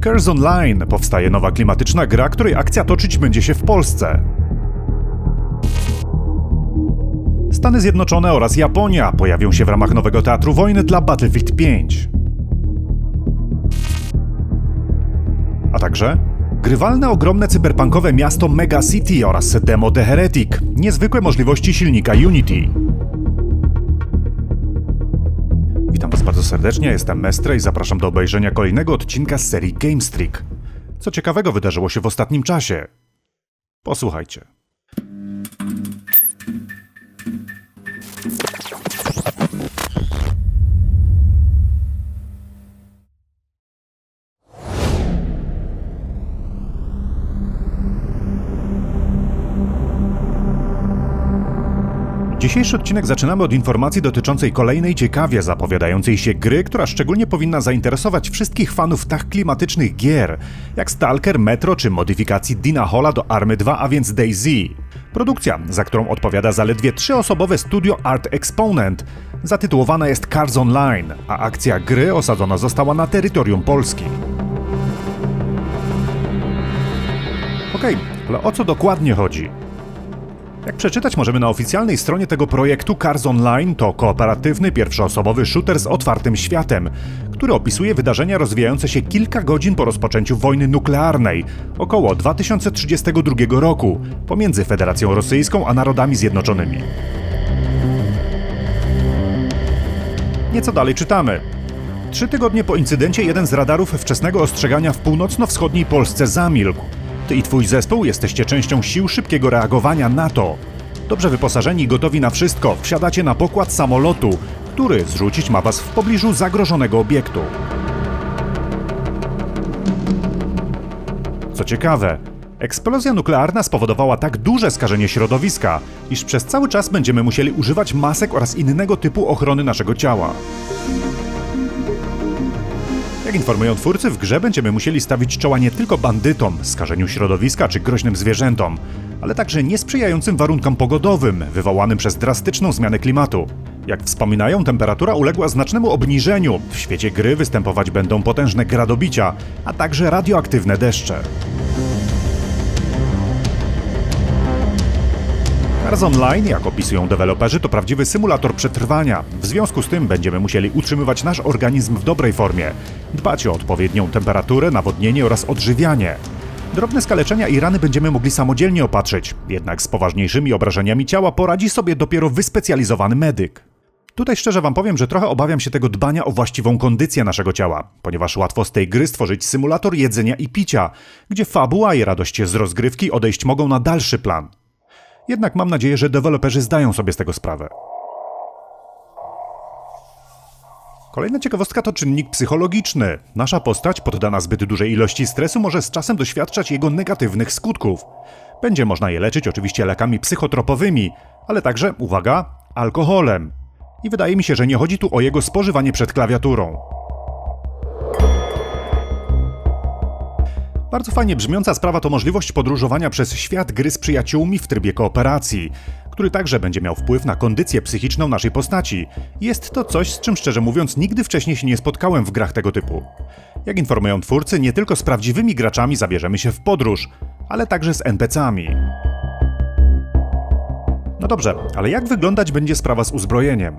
Curse Online powstaje nowa klimatyczna gra, której akcja toczyć będzie się w Polsce. Stany Zjednoczone oraz Japonia pojawią się w ramach nowego teatru wojny dla Battlefield 5. A także grywalne ogromne cyberpunkowe miasto Mega City oraz demo The Heretic, niezwykłe możliwości silnika Unity. Witam Was bardzo serdecznie, jestem Mestre i zapraszam do obejrzenia kolejnego odcinka z serii Gamestreak. Co ciekawego wydarzyło się w ostatnim czasie? Posłuchajcie. Dzisiejszy odcinek zaczynamy od informacji dotyczącej kolejnej ciekawie zapowiadającej się gry, która szczególnie powinna zainteresować wszystkich fanów tak klimatycznych gier, jak Stalker, Metro czy modyfikacji Dina Hola do Army 2, a więc DayZ. Produkcja, za którą odpowiada zaledwie trzyosobowe studio Art Exponent, zatytułowana jest Cars Online, a akcja gry osadzona została na terytorium Polski. Okej, ale o co dokładnie chodzi? Jak przeczytać możemy na oficjalnej stronie tego projektu, Cars Online to kooperatywny pierwszoosobowy shooter z otwartym światem, który opisuje wydarzenia rozwijające się kilka godzin po rozpoczęciu wojny nuklearnej, około 2032 roku, pomiędzy Federacją Rosyjską a Narodami Zjednoczonymi. Nieco dalej czytamy. Trzy tygodnie po incydencie jeden z radarów wczesnego ostrzegania w północno-wschodniej Polsce zamilkł. Ty i twój zespół jesteście częścią sił szybkiego reagowania NATO. Dobrze wyposażeni gotowi na wszystko, wsiadacie na pokład samolotu, który zrzucić ma was w pobliżu zagrożonego obiektu. Co ciekawe, eksplozja nuklearna spowodowała tak duże skażenie środowiska, iż przez cały czas będziemy musieli używać masek oraz innego typu ochrony naszego ciała. Jak informują twórcy, w grze będziemy musieli stawić czoła nie tylko bandytom, skażeniu środowiska czy groźnym zwierzętom, ale także niesprzyjającym warunkom pogodowym wywołanym przez drastyczną zmianę klimatu. Jak wspominają, temperatura uległa znacznemu obniżeniu. W świecie gry występować będą potężne gradobicia, a także radioaktywne deszcze. Cars Online, jak opisują deweloperzy, to prawdziwy symulator przetrwania. W związku z tym będziemy musieli utrzymywać nasz organizm w dobrej formie, dbać o odpowiednią temperaturę, nawodnienie oraz odżywianie. Drobne skaleczenia i rany będziemy mogli samodzielnie opatrzyć, jednak z poważniejszymi obrażeniami ciała poradzi sobie dopiero wyspecjalizowany medyk. Tutaj szczerze wam powiem, że trochę obawiam się tego dbania o właściwą kondycję naszego ciała, ponieważ łatwo z tej gry stworzyć symulator jedzenia i picia, gdzie fabuła i radość z rozgrywki odejść mogą na dalszy plan. Jednak mam nadzieję, że deweloperzy zdają sobie z tego sprawę. Kolejna ciekawostka to czynnik psychologiczny. Nasza postać, poddana zbyt dużej ilości stresu, może z czasem doświadczać jego negatywnych skutków. Będzie można je leczyć oczywiście lekami psychotropowymi, ale także, uwaga, alkoholem. I wydaje mi się, że nie chodzi tu o jego spożywanie przed klawiaturą. Bardzo fajnie brzmiąca sprawa to możliwość podróżowania przez świat gry z przyjaciółmi w trybie kooperacji, który także będzie miał wpływ na kondycję psychiczną naszej postaci. Jest to coś, z czym szczerze mówiąc nigdy wcześniej się nie spotkałem w grach tego typu. Jak informują twórcy, nie tylko z prawdziwymi graczami zabierzemy się w podróż, ale także z NPC-ami. No dobrze, ale jak wyglądać będzie sprawa z uzbrojeniem?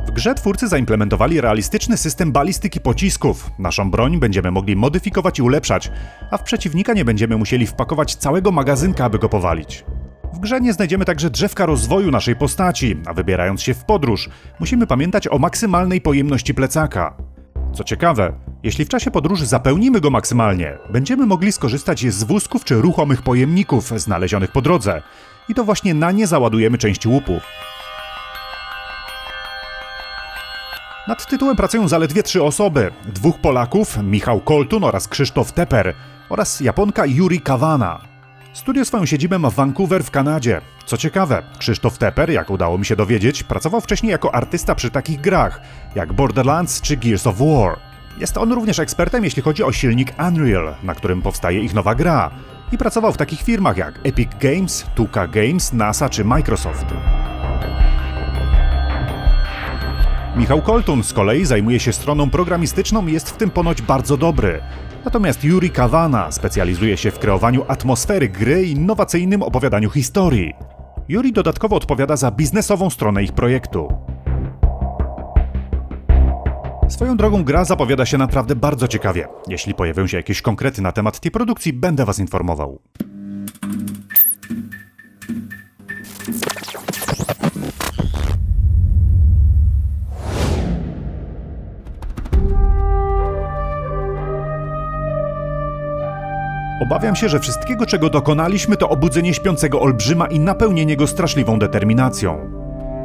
W grze twórcy zaimplementowali realistyczny system balistyki pocisków. Naszą broń będziemy mogli modyfikować i ulepszać, a w przeciwnika nie będziemy musieli wpakować całego magazynka, aby go powalić. W grze nie znajdziemy także drzewka rozwoju naszej postaci, a wybierając się w podróż, musimy pamiętać o maksymalnej pojemności plecaka. Co ciekawe, jeśli w czasie podróży zapełnimy go maksymalnie, będziemy mogli skorzystać z wózków czy ruchomych pojemników znalezionych po drodze. I to właśnie na nie załadujemy część łupu. Nad tytułem pracują zaledwie trzy osoby. Dwóch Polaków, Michał Koltun oraz Krzysztof Teper oraz Japonka Yuri Kawana. Studio swoją siedzibę ma w Vancouver w Kanadzie. Co ciekawe, Krzysztof Teper, jak udało mi się dowiedzieć, pracował wcześniej jako artysta przy takich grach jak Borderlands czy Gears of War. Jest on również ekspertem, jeśli chodzi o silnik Unreal, na którym powstaje ich nowa gra. I pracował w takich firmach jak Epic Games, 2K Games, NASA czy Microsoft. Michał Koltun z kolei zajmuje się stroną programistyczną i jest w tym ponoć bardzo dobry. Natomiast Yuri Kawana specjalizuje się w kreowaniu atmosfery gry i innowacyjnym opowiadaniu historii. Yuri dodatkowo odpowiada za biznesową stronę ich projektu. Swoją drogą gra zapowiada się naprawdę bardzo ciekawie. Jeśli pojawią się jakieś konkrety na temat tej produkcji, będę Was informował. Obawiam się, że wszystkiego, czego dokonaliśmy, to obudzenie śpiącego olbrzyma i napełnienie go straszliwą determinacją.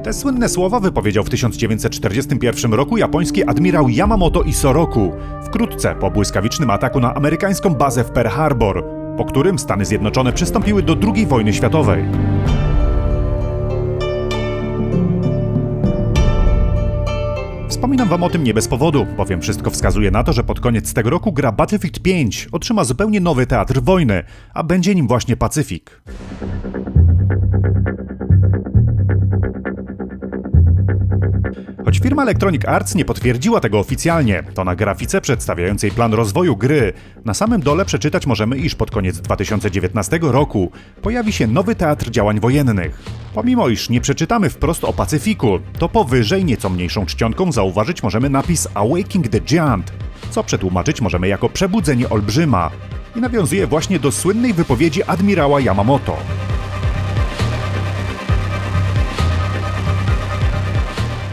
Te słynne słowa wypowiedział w 1941 roku japoński admirał Yamamoto Isoroku, wkrótce po błyskawicznym ataku na amerykańską bazę w Pearl Harbor, po którym Stany Zjednoczone przystąpiły do II wojny światowej. Wspominam wam o tym nie bez powodu, bowiem wszystko wskazuje na to, że pod koniec tego roku gra Battlefield 5 otrzyma zupełnie nowy teatr wojny, a będzie nim właśnie Pacyfik. Choć firma Electronic Arts nie potwierdziła tego oficjalnie, to na grafice przedstawiającej plan rozwoju gry na samym dole przeczytać możemy, iż pod koniec 2019 roku pojawi się nowy teatr działań wojennych. Pomimo iż nie przeczytamy wprost o Pacyfiku, to powyżej nieco mniejszą czcionką zauważyć możemy napis Awaking the Giant, co przetłumaczyć możemy jako przebudzenie olbrzyma i nawiązuje właśnie do słynnej wypowiedzi admirała Yamamoto.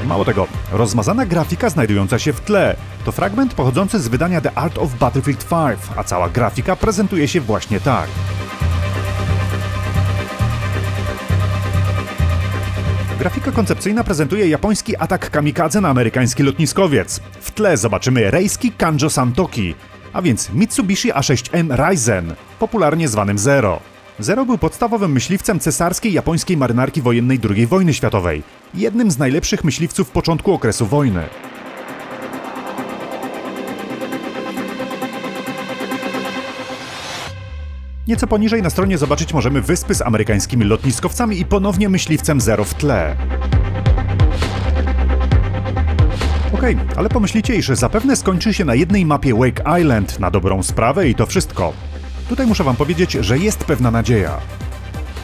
Mało tego, rozmazana grafika znajdująca się w tle to fragment pochodzący z wydania The Art of Battlefield 5, a cała grafika prezentuje się właśnie tak. Grafika koncepcyjna prezentuje japoński atak kamikadze na amerykański lotniskowiec. W tle zobaczymy rejski Kanjo Santoki, a więc Mitsubishi A6M Raizen, popularnie zwanym Zero. Zero był podstawowym myśliwcem cesarskiej japońskiej marynarki wojennej II wojny światowej, jednym z najlepszych myśliwców początku okresu wojny. Nieco poniżej na stronie zobaczyć możemy wyspy z amerykańskimi lotniskowcami i ponownie myśliwcem Zero w tle. Okej, ale pomyślicie, iż zapewne skończy się na jednej mapie Wake Island na dobrą sprawę i to wszystko. Tutaj muszę wam powiedzieć, że jest pewna nadzieja.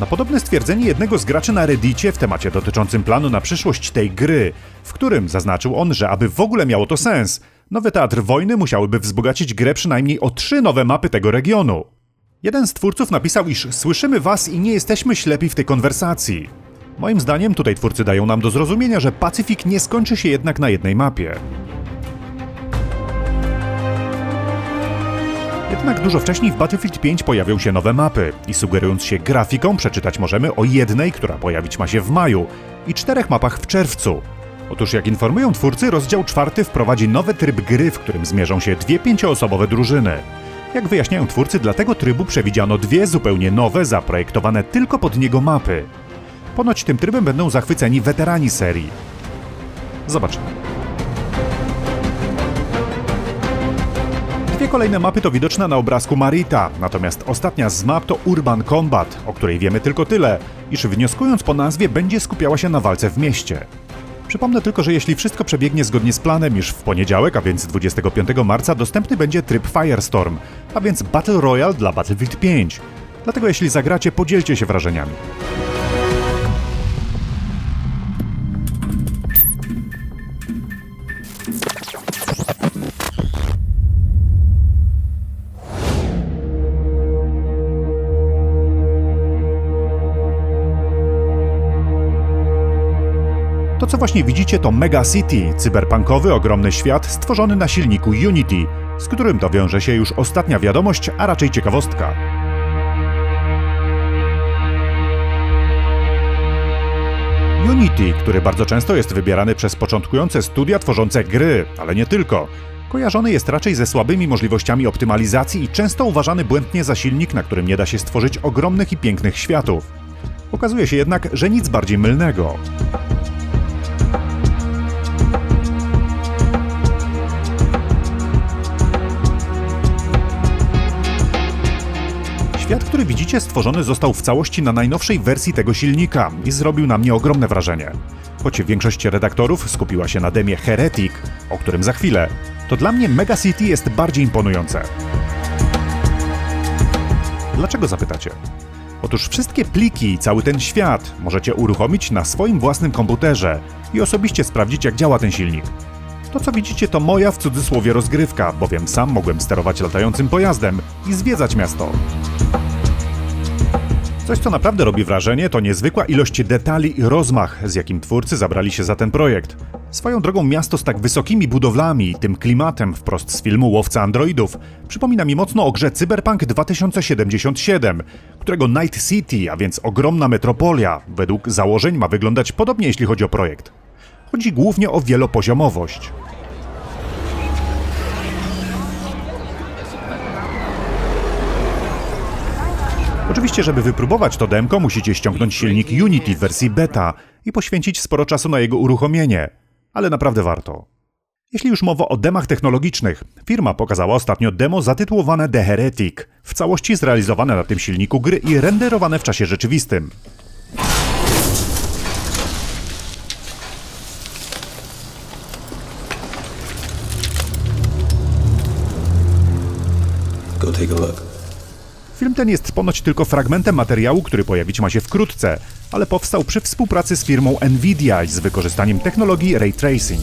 Na podobne stwierdzenie jednego z graczy na Reddicie w temacie dotyczącym planu na przyszłość tej gry, w którym zaznaczył on, że aby w ogóle miało to sens, nowy teatr wojny musiałyby wzbogacić grę przynajmniej o trzy nowe mapy tego regionu. Jeden z twórców napisał, iż słyszymy was i nie jesteśmy ślepi w tej konwersacji. Moim zdaniem tutaj twórcy dają nam do zrozumienia, że Pacyfik nie skończy się jednak na jednej mapie. Jednak dużo wcześniej w Battlefield 5 pojawią się nowe mapy i sugerując się grafiką przeczytać możemy o jednej, która pojawić ma się w maju i czterech mapach w czerwcu. Otóż jak informują twórcy, rozdział czwarty wprowadzi nowy tryb gry, w którym zmierzą się dwie pięcioosobowe drużyny. Jak wyjaśniają twórcy, dla tego trybu przewidziano dwie zupełnie nowe, zaprojektowane tylko pod niego mapy. Ponoć tym trybem będą zachwyceni weterani serii. Zobaczymy. Dwie kolejne mapy to widoczna na obrazku Marita, natomiast ostatnia z map to Urban Combat, o której wiemy tylko tyle, iż wnioskując po nazwie będzie skupiała się na walce w mieście. Przypomnę tylko, że jeśli wszystko przebiegnie zgodnie z planem, iż w poniedziałek, a więc 25 marca, dostępny będzie tryb Firestorm, a więc Battle Royale dla Battlefield 5. Dlatego jeśli zagracie, podzielcie się wrażeniami. To co właśnie widzicie to Mega City, cyberpunkowy ogromny świat stworzony na silniku Unity, z którym to wiąże się już ostatnia wiadomość, a raczej ciekawostka. Unity, który bardzo często jest wybierany przez początkujące studia tworzące gry, ale nie tylko. Kojarzony jest raczej ze słabymi możliwościami optymalizacji i często uważany błędnie za silnik, na którym nie da się stworzyć ogromnych i pięknych światów. Okazuje się jednak, że nic bardziej mylnego. Który widzicie stworzony został w całości na najnowszej wersji tego silnika i zrobił na mnie ogromne wrażenie. Choć większość redaktorów skupiła się na demie Heretic, o którym za chwilę, to dla mnie Mega City jest bardziej imponujące. Dlaczego zapytacie? Otóż wszystkie pliki i cały ten świat możecie uruchomić na swoim własnym komputerze i osobiście sprawdzić, jak działa ten silnik. To, co widzicie, to moja w cudzysłowie rozgrywka, bowiem sam mogłem sterować latającym pojazdem i zwiedzać miasto. Coś, co naprawdę robi wrażenie, to niezwykła ilość detali i rozmach, z jakim twórcy zabrali się za ten projekt. Swoją drogą miasto z tak wysokimi budowlami i tym klimatem wprost z filmu Łowca Androidów przypomina mi mocno o grze Cyberpunk 2077, którego Night City, a więc ogromna metropolia, według założeń ma wyglądać podobnie jeśli chodzi o projekt. Chodzi głównie o wielopoziomowość. Oczywiście, żeby wypróbować to demko, musicie ściągnąć silnik Unity w wersji beta i poświęcić sporo czasu na jego uruchomienie, ale naprawdę warto. Jeśli już mowa o demach technologicznych, firma pokazała ostatnio demo zatytułowane The Heretic, w całości zrealizowane na tym silniku gry i renderowane w czasie rzeczywistym. Go take a look. Film ten jest ponoć tylko fragmentem materiału, który pojawić ma się wkrótce, ale powstał przy współpracy z firmą Nvidia z wykorzystaniem technologii ray tracing.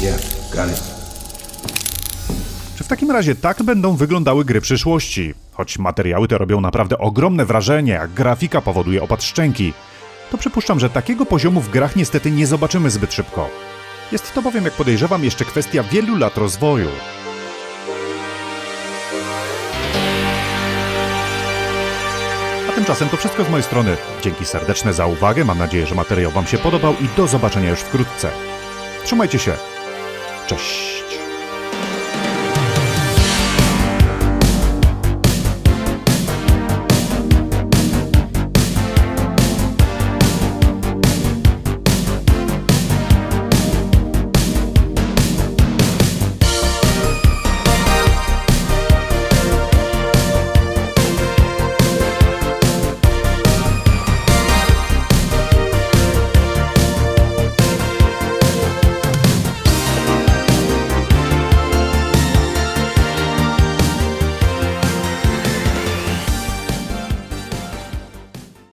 Yeah, got it. Czy w takim razie tak będą wyglądały gry przyszłości? Choć materiały te robią naprawdę ogromne wrażenie, a grafika powoduje opad szczęki, to przypuszczam, że takiego poziomu w grach niestety nie zobaczymy zbyt szybko. Jest to bowiem, jak podejrzewam, jeszcze kwestia wielu lat rozwoju. A tymczasem to wszystko z mojej strony. Dzięki serdeczne za uwagę, mam nadzieję, że materiał Wam się podobał i do zobaczenia już wkrótce. Trzymajcie się. Cześć.